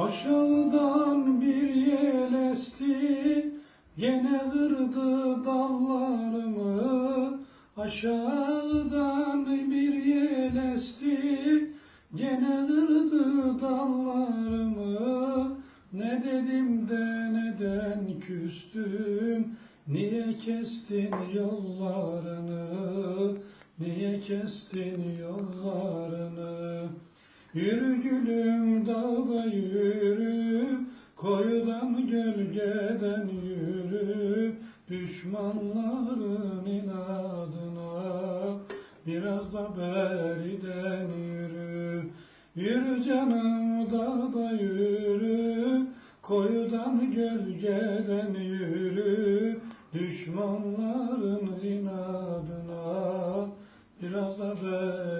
Aşağıdan bir yel esti Gene kırdı dallarımı. Aşağıdan bir yel esti Gene kırdı dallarımı. Ne dedim de neden küstüm Niye kestin yollarını? Niye kestin yollarını Yan gölgeden yürü düşmanların inadına. Biraz da beriden yürü Yürü canım dağda yürü. Koyudan gölgeden yürü Düşmanların inadına. Biraz da beriden